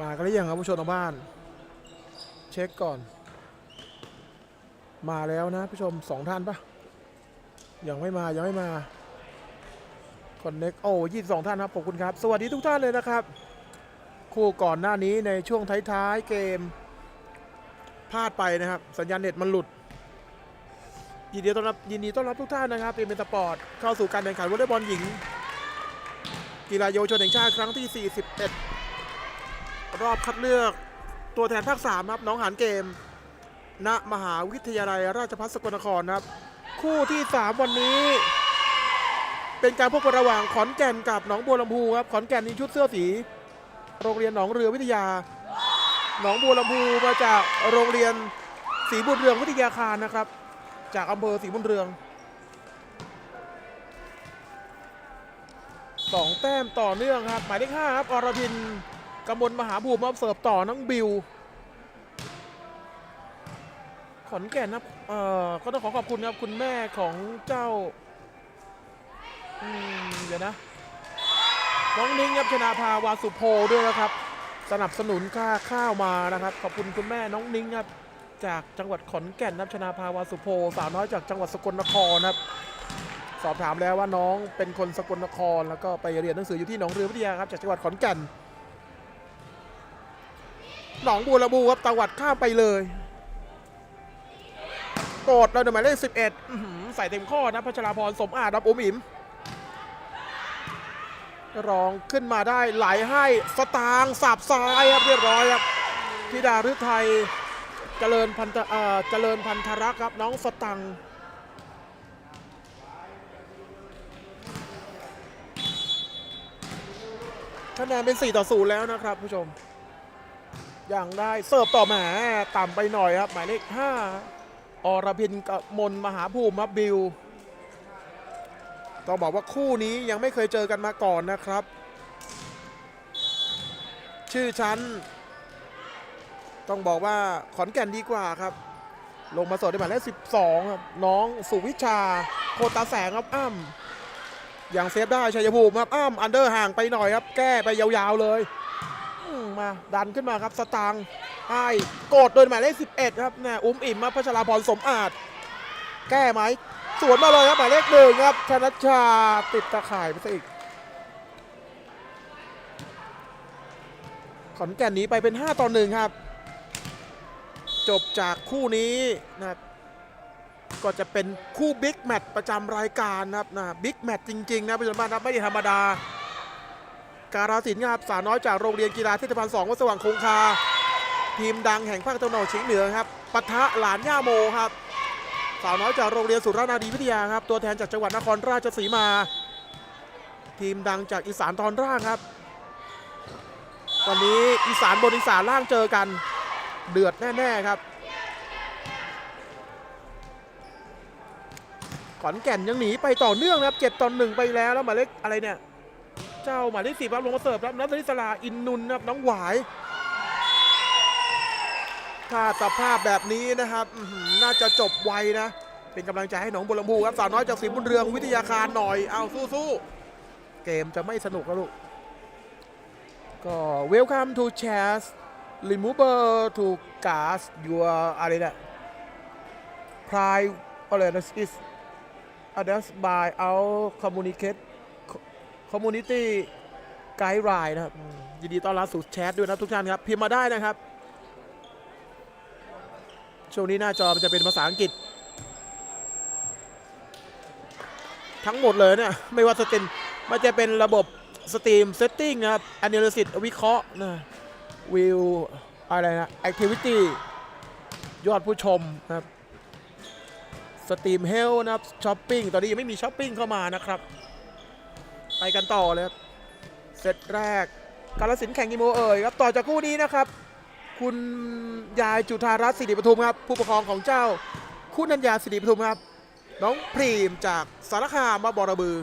มากันหรือยังครับผู้ชมทางบ้าน เช็คก่อน มาแล้วนะผู้ชมสองท่านปะยังไม่มายังไม่มาคอนเน็กโอ้ยี่สองท่านครับขอบคุณครับ สวัสดีทุกท่านเลยนะครับ คู่ก่อนหน้านี้ในช่วงท้ายๆเกมพลาดไปนะครับ สัญญาณเน็ตมันหลุด ยินดีต้อนรับยินดีต้อนรับทุกท่านนะครับเป็นเมนสปอร์ตเข้าสู่การแข่งขันวอลเลย์บอลหญิง กีฬาเยาวชนแห่งชาติครั้งที่ 41 รอบคัดเลือกตัวแทนภาค3ครับน้องหานเกม ณมหาวิทยาลัยราชภัฏสกลนครนะครับ คู่ที่ 3 วันนี้ เป็นการพบกันระหว่างขอนแก่นกับหนองบัวลำพูครับขอนแก่นนี่ชุดเสื้อสี โรงเรียนหนองเรือวิทยา หนองบัวลำพูมาจากโรงเรียนศรีบุญเรืองวิทยาคารนะครับ จากอำเภอศรีบุญเรืองสองแต้มต่อเนื่องครับ หมายเลขห้าครับอรพิน กำมลมหาภูมิมาเสิร์ฟต่อน้องบิว ขอนแก่นนะครับเอ่อก็ต้องขอขอบคุณครับคุณแม่ของเจ้าเดี๋ยวนะ น้องนิ้งครับชนาภาวาสุโพด้วยนะครับ สนับสนุนค่าข้าวมานะครับ ขอบคุณคุณแม่น้องนิ้งครับจากจังหวัดขอนแก่นนับชนาภาวาสุโพสาวน้อยจากจังหวัดสกลนครครับสอบถามแล้วว่าน้องเป็นคนสกลนคร แล้วก็ไปเรียนหนังสืออยู่ที่หนองเรือวิทยาครับจากจังหวัดขอนแก่น หนองบัวลำพูครับตะวัดข้ามไปเลยโกดเราเดินหมายเลขสิบเอ็ดใส่เต็มข้อนะพัชราพรสมอาจรับอุมอิมรองขึ้นมาได้ไหลให้สตางสับซ้ายครับเรียบร้อยครับธิดาฤทัยเจริญพันธเอ่อเจริญพันธรักครับน้องสตังคะแนนเป็น 4 ต่อ 0 แล้วนะครับผู้ชม ย่างได้เสิร์ฟต่อแหมต่ำไปหน่อยครับ หมายเลข5อรพินกับมนมหาภูมิครับบิวต้องบอกว่าคู่นี้ยังไม่เคยเจอกันมาก่อนนะครับ ชื่อชั้น ต้องบอกว่าขอนแก่นดีกว่าครับ ลงมาสดในหมายเลข12ครับน้องสุวิชา โคตาแสงครับอ้ำยังเซฟได้ชัยภูมิครับอ้ำอันเดอร์ห่างไปหน่อยครับ แก้ไปยาวๆเลย มาดันขึ้นมาครับสตางค์ให้โกดโดยหมายเลข11 ครับเนี่ยอุ้มอิ่มมาพัชราพรสมอาจ แก้ไหมสวนมาเลยครับหมายเลขหนึ่งครับชนัชชาติดตะข่ายไปซะอีกขอนแก่นหนีไปเป็น 5 ต่อ1ครับ จบจากคู่นี้นะครับก็จะเป็นคู่บิ๊กแมตช์ประจำรายการนะครับนะบิ๊กแมตช์จริง ๆ นะผู้ชมบ้านครับไม่ธรรมดา การาสินครับสาวน้อยจากโรงเรียนกีฬาเทศบาล2วัดสว่างคงคา ทีมดังแห่งภาคตะวันออกเฉียงเหนือครับปะทะหลานย่าโมครับ สาวน้อยจากโรงเรียนสุรานารีวิทยาครับ ตัวแทนจากจังหวัดนครราชสีมา ทีมดังจากอีสานตอนล่างครับวันนี้อีสานบนอีสานล่างเจอกันเดือดแน่ๆครับขอนแก่นยังหนีไปต่อเนื่องนะครับเจ็ดต่อหนึ่งไปแล้วแล้วหมายเลขอะไรเนี่ย เจ้าหมายเลขสี่ครับลงมาเสิร์ฟครับนัทนิสลาอินนุนครับน้องหวายถ้าสภาพแบบนี้นะครับน่าจะจบไวนะ เป็นกำลังใจให้หนองบัวลำพูครับสาวน้อยจากศรีบุญเรืองวิทยาคารหน่อยเอาสู้ๆเกมจะไม่สนุกแล้วลูกก็ welcome to chess remover to gas your อะไรเนี่ย pride อะไรนะ is others by our communicate community guideline นะครับยินดีต้อนรับสู่แชทด้วยนะทุกท่านครับ พิมพ์มาได้นะครับ ช่วงนี้หน้าจอมันจะเป็นภาษาอังกฤษ ทั้งหมดเลยเนี่ย ไม่ว่าจะเป็นมันจะเป็นระบบสตรีมเซตติ้งนะครับ Analysis วิเคราะห์นะวิวอะไรนะ Activity ยอดผู้ชมนะครับสตรีมเฮลนะครับช้อปปิ้งตอนนี้ยังไม่มีช้อปปิ้งเข้ามานะครับ ไปกันต่อเลยครับเซตแรกกาลสินแข่งกิโมเอ่ยครับต่อจากคู่นี้นะครับ คุณยายจุธารัตน์สิริปทุมครับ ผู้ปกครองของเจ้า คุณนัญญาสิริปทุมครับ น้องพรีมจากสารคามมาบอระบือ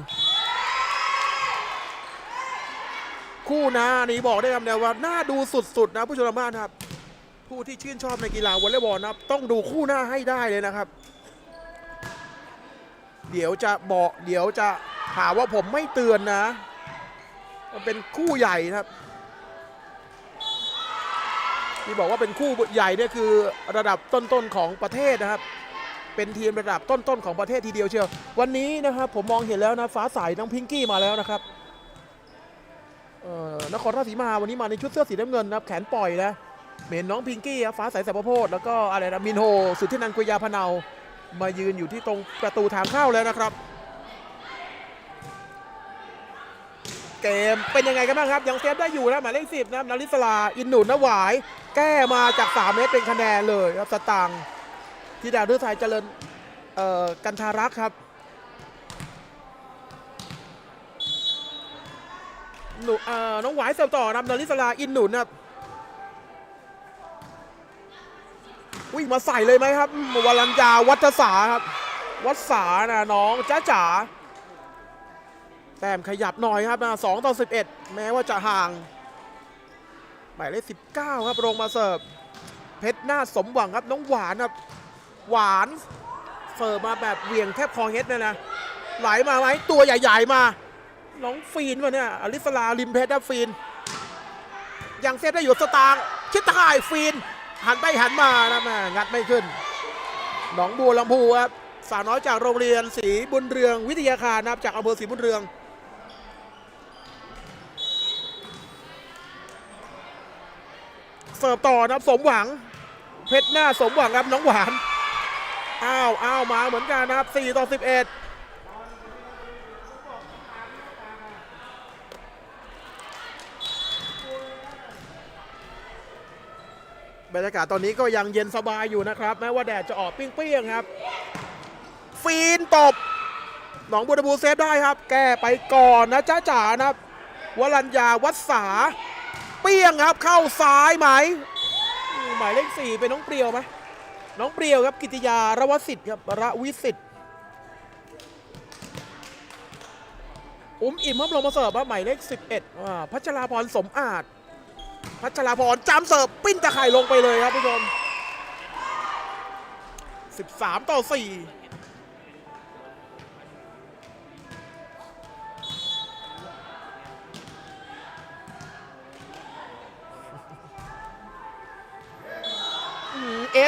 คู่นะนี่บอกได้คำเดียวว่าน่าดูสุดๆนะผู้ชมทางบ้านครับ ผู้ที่ชื่นชอบในกีฬาวอลเลย์บอลนะครับต้องดูคู่หน้าให้ได้เลยนะครับ เดี๋ยวจะบอกเดี๋ยวจะ หาว่าผมไม่เตือนนะ มันเป็นคู่ใหญ่นะครับ ที่บอกว่าเป็นคู่ใหญ่เนี่ยคือระดับต้นๆของประเทศนะครับ เป็นทีมระดับต้นๆของประเทศทีเดียวเชียว วันนี้นะครับผมมองเห็นแล้วนะฟ้าใสน้องพิงกี้มาแล้วนะครับเอ่อนครราชสีมาวันนี้มาในชุดเสื้อสีน้ำเงินนะครับแขนปล่อยนะเห็นน้องพิงกี้ฟ้าใสแสบประโพธแล้วก็อะไรนะมินโฮสุดทธินันกุยยาพเนามายืนอยู่ที่ตรงประตูทางเข้าแล้วนะครับ เกม เป็นยังไงกันบ้างครับ ยังเซฟได้อยู่นะหมายเลขสิบนะครับนาริสลา อินหนุนนหวาย แก้มาจาก 3 เมตรเป็นคะแนนเลยครับสตางค์ที่ดาวฤทัยเจริญกันทารักษ์ครับหนุเอ่อน้องหวายเสิร์ฟต่อนะครับนาริสลา อินหนุนครับวิ่งมาใส่เลยไหมครับอืมวรัญญาวัฒสาครับ วัฒสานะน้องจ้าจ๋า แต้มขยับหน่อยครับนะ2ต่อ11แม้ว่าจะห่างหมายเลข19ครับลงมาเสิร์ฟเพชรหน้าสมหวังครับน้องหวานครับหวานเสิร์ฟมาแบบเวียงแทบคอเฮ็ดเลยนะไหลมาไหมตัวใหญ่ๆมาน้องฟีนวะเนี่ยอลิสลาริมเพชรฟีน ยังเซฟได้อยู่สตางค์ชิดถ่ายฟีน หันไปหันมานะแม่งัดไม่ขึ้นหนองบัวลำพูครับสาวน้อยจากโรงเรียนศรีบุญเรืองวิทยาคารนะครับจากอำเภอศรีบุญเรือง เสิร์ฟต่อนะครับสมหวัง เพชรหน้าสมหวังครับน้องหวานอ้าวอ้าวมาเหมือนกันนะครับ 4 ต่อ 11บรรยากาศตอนนี้ก็ยังเย็นสบายอยู่นะครับ แม้ว่าแดดจะออกเปรี้ยงๆครับ ฟีนตบหนองบัวลำพูเซฟได้ครับ แก้ไปก่อนนะจ้าจ๋านะครับวรัญญาวัดสา เปี้ยงครับ เข้าซ้ายไหมหมายเลขสี่เป็นน้องเปรียวไหมน้องเปรียวครับกิติยาระวสิทธิ์ครับระวิสิทธิ์อุ้มอิ่มครับลงมาเสิร์ฟว่าหมายเลข11อ่าพัชราพรสมอาจ พัชราพรจำเสิร์ฟปิ้นตะไคร่ลงไปเลยครับผู้ชม13ต่อ4อืมเอส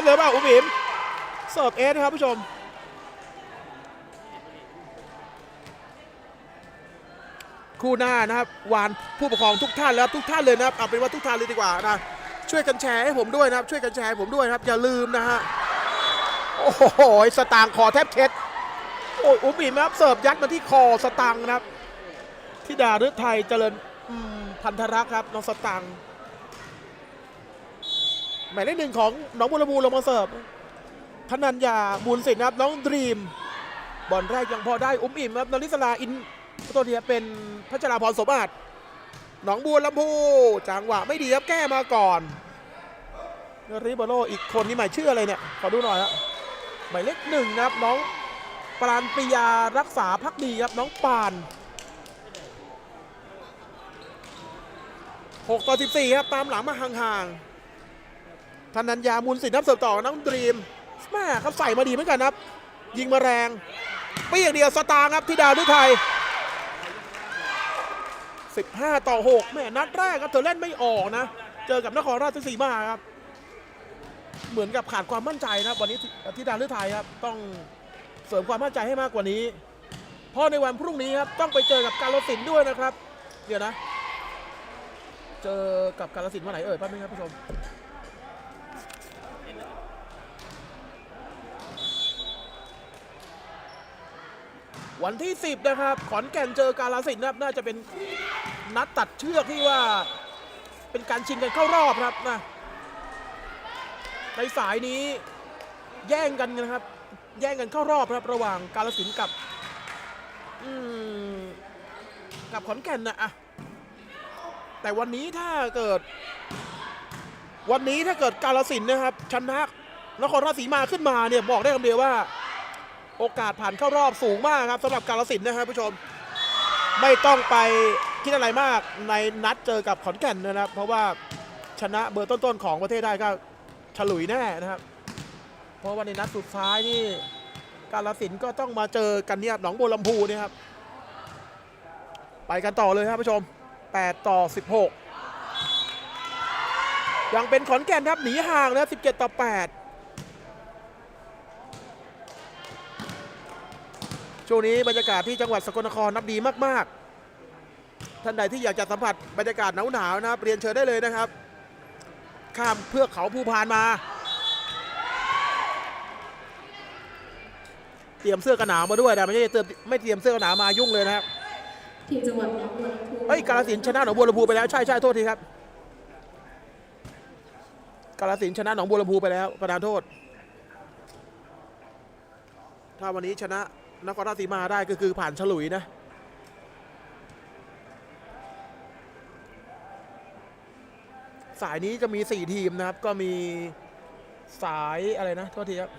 เลยเปล่าอุ้มอิมเสิร์ฟเอสนะครับผู้ชม คู่หน้านะครับวานผู้ปกครองทุกท่านแล้วทุกท่านเลยนะครับเอาเป็นว่าทุกท่านเลยดีกว่านะช่วยกันแชร์ให้ผมด้วยนะครับช่วยกันแชร์ให้ผมด้วยนะครับอย่าลืมนะฮะโอ้โหสตางค์คอแทบเช็ดโอ้ยอุ้มอิมนะครับเสิร์ฟยัดมาที่คอสตางค์นะครับที่ดาฤทัยเจริญพันธรักษ์ครับน้องสตางค์ หมายเลขหนึ่งของน้องบุรบูลงมาเสิร์ฟธนัญญาบุญสินครับน้องดรีม บอลแรกยังพอได้อุ้มอิ่มครับนริศลาอินตัวเทียเป็นพัชราพรสมอาจหนองบัวลำพูจังหวะไม่ดีครับแก้มาก่อนริบโรอีกคนนี่หมายชื่ออะไรเนี่ยขอดูหน่อยครับหมายเลขหนึ่งนะครับน้องปราณปริยารักษาพักดีครับน้องปาน6ต่อ14ครับตามหลังมาห่างๆ ธนัญญามูลสินนับเสิร์ฟต่อน้องดรีมแม่เขาใส่มาดีเหมือนกันนะครับ ยิงมาแรงปี้ยงเดียวสตางค์ครับที่ดาวฤทัย15 ต่อ 6 แม่นัดแรกครับเธอเล่นไม่ออกนะ เจอกับนครราชสีมาครับ เหมือนกับขาดความมั่นใจนะวันนี้ที่ดาวฤทัยครับ ต้องเสริมความมั่นใจให้มากกว่านี้ เพราะในวันพรุ่งนี้ครับต้องไปเจอกับการลสินด้วยนะครับ เดี๋ยวนะ เจอกับการลสินธุ์วันไหนเอ่ยแป๊บนึงครับผู้ชม วันที่ 10 นะครับ ขอนแก่นเจอกาลสินธุ์นะครับ น่าจะเป็นนัดตัดเชือกที่ว่า เป็นการชิงกันเข้ารอบครับนะในสายนี้แย่งกันนะครับ แย่งกันเข้ารอบครับ ระหว่างกาลสินธุ์กับกับขอนแก่นนะอะแต่วันนี้ถ้าเกิด วันนี้ถ้าเกิดกาลสินธุ์นะครับชนะนครราชสีมาขึ้นมาเนี่ยบอกได้คำเดียวว่า โอกาสผ่านเข้ารอบสูงมากครับสำหรับกาลสินนะครับผู้ชม ไม่ต้องไปคิดอะไรมากในนัดเจอกับขอนแก่นนะครับ เพราะว่าชนะเบอร์ต้นๆของประเทศได้ก็ฉลุยแน่นะครับ เพราะว่าในนัดสุดท้ายนี่กาลสินก็ต้องมาเจอกันเนี่ยหนองบัวลำพูเนี่ยครับ ไปกันต่อเลยครับผู้ชม 8 ต่อ 16 ยังเป็นขอนแก่นครับหนีห่างนะครับ17 ต่อ 8 ช่วงนี้บรรยากาศที่จังหวัดสกลนครนับดีมากๆ ท่านใดที่อยากจะสัมผัสบรรยากาศหนาวๆนะครับเรียนเชิญได้เลยนะครับ ข้ามเพื่อเขาภูพานมา เตรียมเสื้อกันหนาวมาด้วยนะไม่ใช่เตรียมไม่เตรียมเสื้อกันหนาวมายุ่งเลยนะครับทีมจังหวัดหนองบัวลำพูเอ้ยกาลสินธุ์ชนะหนองบัวลำพูไปแล้วใช่ใช่โทษทีครับกาลสินธุ์ชนะหนองบัวลำพูไปแล้วประธานโทษ ถ้าวันนี้ชนะ นครราชสีมาได้ก็คือผ่านฉลุยนะสายนี้จะมี 4 ทีมนะครับ ก็มีสายอะไรนะโทษทีครับ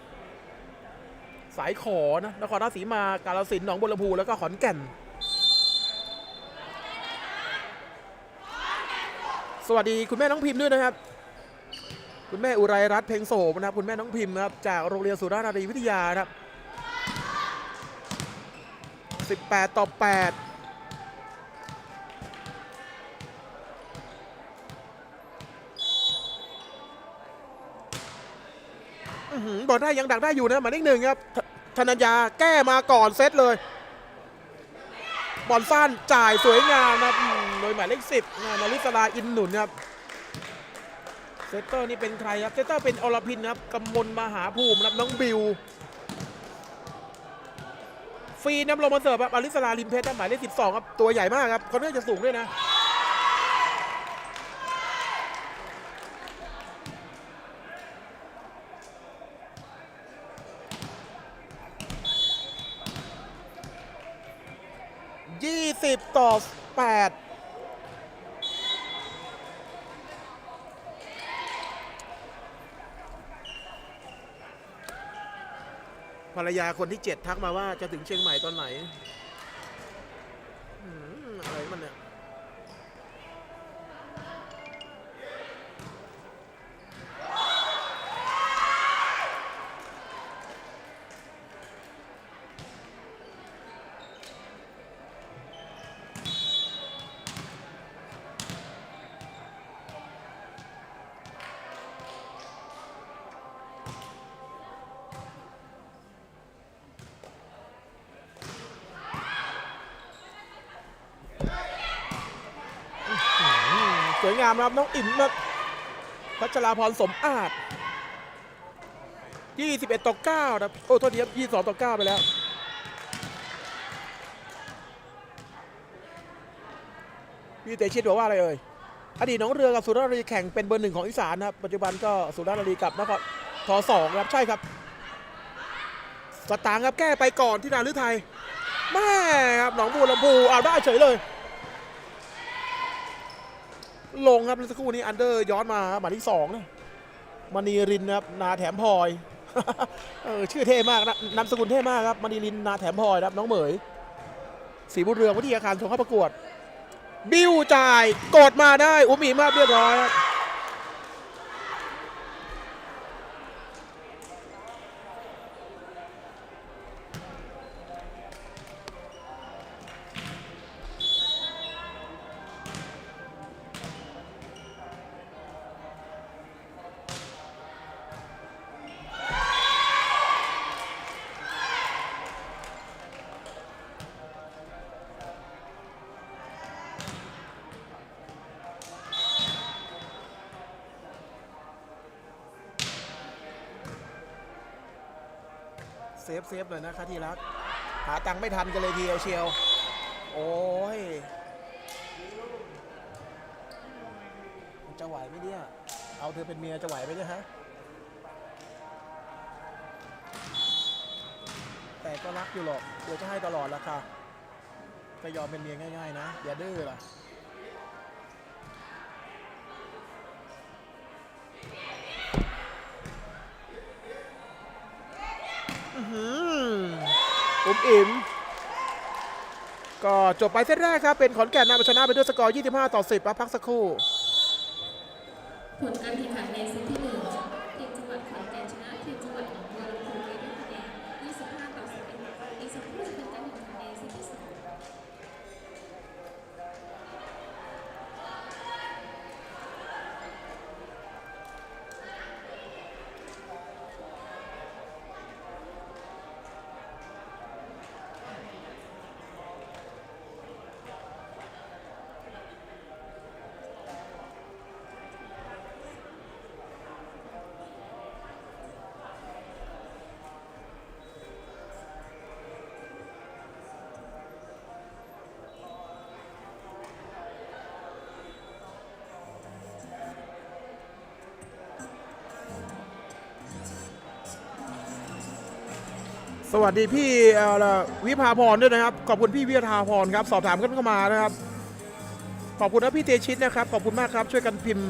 สายขอนะนครราชสีมากาลสินธุ์หนองบัวลำพูแล้วก็ขอนแก่น สวัสดีคุณแม่น้องพิมพ์ด้วยนะครับ คุณแม่อุไรรัตน์เพ็งโสมนะครับ คุณแม่น้องพิมพ์นะครับจากโรงเรียนสุราษฎร์ธานีวิทยานะครับ 18 ต่อ 8บอลได้ยังดักได้อยู่นะหมายเลขหนึ่งครับธนัญญาแก้มาก่อนเซตเลย บอลสั้นจ่ายสวยงามนะโดยหมายเลขสิบนาริสลาอินหนุนครับเซตเตอร์นี่เป็นใครครับเซตเตอร์เป็นอรพินครับกำมลมหาภูมินะครับน้องบิว ฟรีน้ำลงมาเสิร์ฟครับอาริสลาลิมเพชรหมายเลขสิบสองครับตัวใหญ่มากครับเขาเนื่องจะสูงด้วยนะยี่สิบต่อแปด ภรรยาคนที่เจ็ดทักมาว่าจะถึงเชียงใหม่ตอนไหนอืมอะไรมันเนี่ย สวยงามครับน้องอิ่มนะพัชราพรสมอาจ 21 ต่อ9นะครับโอ้โทษทีครับ 22 ต่อ 9 ไปแล้ว พี่เตชิตบอกว่าอะไรเอ่ย อดีตน้องเรือกับสุราษฎร์ธานีแข่งเป็นเบอร์หนึ่งของอีสานนะครับ ปัจจุบันก็สุราษฎร์ธานีกับนครทอสองครับ ใช่ครับ สตางค์ครับแก้ไปก่อนที่นาลือไทยแม่ครับหนองบัวลำพูเอาได้เฉยเลย ลงครับเมื่อสักครู่นี้อันเดอร์ย้อนมาครับหมายที่สองนะมณีรินครับนาแถมพลอยเออชื่อเท่มากนะนามสกุลเท่มากครับมณีรินนาแถมพลอยครับน้องเหมยสีบุญเรืองวิทยาการชงเข้าประกวด บิวจ่ายกดมาได้อุ้มีมากเรียบร้อยครับ เซฟเซฟหน่อยนะคะที่รัก หาตังค์ไม่ทันกันเลยทีเดียวเชียว โอ้ย จะไหวไหมเนี่ย เอาเธอเป็นเมียจะไหวไหมเนี่ยฮะ แต่ก็รักอยู่หรอก เดี๋ยวจะให้ตลอดละค่ะจะยอมเป็นเมียง่าย ๆ นะ อย่าดื้อล่ะ มอิมก็จบไปเซตแรกครับ เป็นขอนแก่นนำชนะไปด้วยสกอร์ 25 ต่อ 10ครับพักสักครู่ผลการแข่ง สวัสดีพี่วิภาพรด้วยนะครับ ขอบคุณพี่วิภาพรครับสอบถามกันเข้ามานะครับ ขอบคุณนะพี่เตชิตนะครับขอบคุณมากครับช่วยกันพิมพ์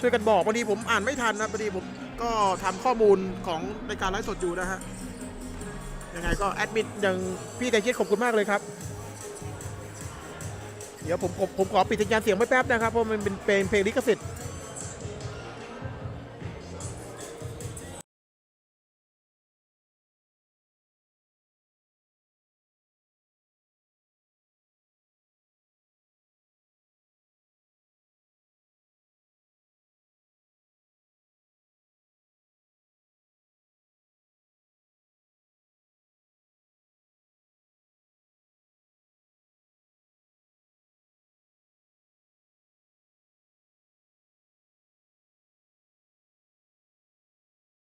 ช่วยกันบอกพอดีผมอ่านไม่ทันนะพอดีผมก็ทำข้อมูลของในการไลฟ์สดอยู่นะฮะยังไงก็แอดมินอย่างพี่เตชิตขอบคุณมากเลยครับ เดี๋ยวผมผมผมขอปิดสัญญาณเสียงไว้แป๊บนะครับเพราะมันเป็นเพลงเพลงลิขสิทธิ์